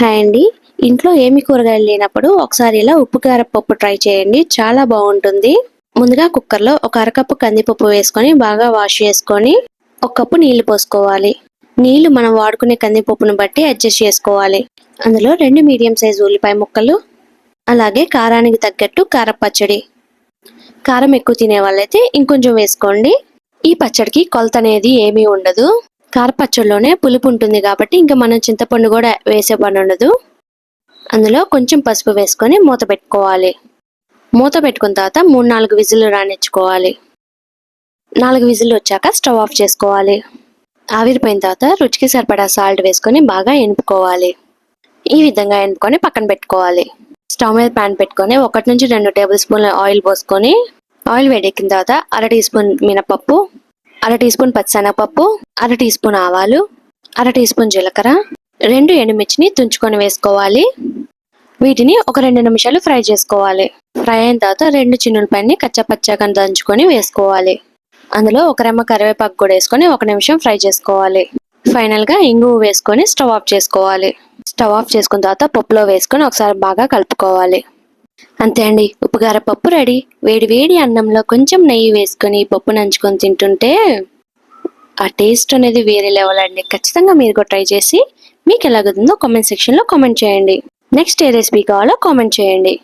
Hi అండి. ఇంట్లో ఏమి కూరగాయలు లేనప్పుడు ఒకసారి ఇలా ఉప్పు కారపప్పు ట్రై చేయండి. చాలా బాగుంటుంది. ముందుగా కుక్కర్లో ఒక అరకప్పు కందిపప్పు వేసుకొని బాగా వాష్ చేసుకొని ఒక కప్పు నీళ్ళు పోసుకోవాలి. నీళ్ళు మనం వాడుకునే కందిపప్పును బట్టి అడ్జస్ట్ చేసుకోవాలి. అందులో రెండు మీడియం సైజు ఉల్లిపాయ ముక్కలు అలాగే కారానికి తగ్గట్టు కారపచ్చడి కారం ఎక్కువ తినే వాళ్ళైతే ఇంకొంచెం వేసుకోండి. ఈ పచ్చడికి కొలత అనేది ఏమీ ఉండదు. కారపచ్చల్లోనే పులుపు ఉంటుంది కాబట్టి ఇంకా మనం చింతపండు కూడా వేసే పని ఉండదు అందులో కొంచెం పసుపు వేసుకొని మూత పెట్టుకోవాలి. మూత పెట్టుకున్న తర్వాత మూడు నాలుగు విజిల్లు రానిచ్చుకోవాలి. నాలుగు విజిల్లు వచ్చాక స్టవ్ ఆఫ్ చేసుకోవాలి. ఆవిరిపోయిన తర్వాత రుచికి సరిపడా సాల్ట్ వేసుకొని బాగా ఎనుపుకోవాలి ఈ విధంగా ఎనుపుకొని పక్కన పెట్టుకోవాలి. స్టవ్ మీద ప్యాన్ పెట్టుకొని ఒకటి నుంచి రెండు టేబుల్ స్పూన్ల ఆయిల్ పోసుకొని ఆయిల్ వేడెక్కిన తర్వాత అర టీ స్పూన్ మినపప్పు అర టీ స్పూన్ పచ్చనగపప్పు అర టీ స్పూన్ ఆవాలు అర టీ స్పూన్ జీలకర్ర రెండు ఎండుమిర్చిని తుంచుకొని వేసుకోవాలి. వీటిని ఒక రెండు నిమిషాలు ఫ్రై చేసుకోవాలి. ఫ్రై అయిన తర్వాత రెండు చిన్నులపైన కచ్చపచ్చగా దంచుకొని వేసుకోవాలి. అందులో ఒక రెమ్మ కరివేపాకు కూడా వేసుకొని ఒక నిమిషం ఫ్రై చేసుకోవాలి. ఫైనల్గా ఇంగువ వేసుకొని స్టవ్ ఆఫ్ చేసుకోవాలి. స్టవ్ ఆఫ్ చేసుకున్న తర్వాత పప్పులో వేసుకొని ఒకసారి బాగా కలుపుకోవాలి. అంతే అండి. ఉప్పుగార పప్పు రెడీ. వేడి వేడి అన్నంలో కొంచెం నెయ్యి వేసుకొని పప్పు నంచుకొని తింటుంటే ఆ టేస్ట్ అనేది వేరే లెవెల్ అండి. ఖచ్చితంగా మీరు కూడా ట్రై చేసి మీకు ఎలాగుందో కామెంట్ సెక్షన్లో కామెంట్ చేయండి. నెక్స్ట్ ఏ రెసిపీ కావాలో కామెంట్ చేయండి.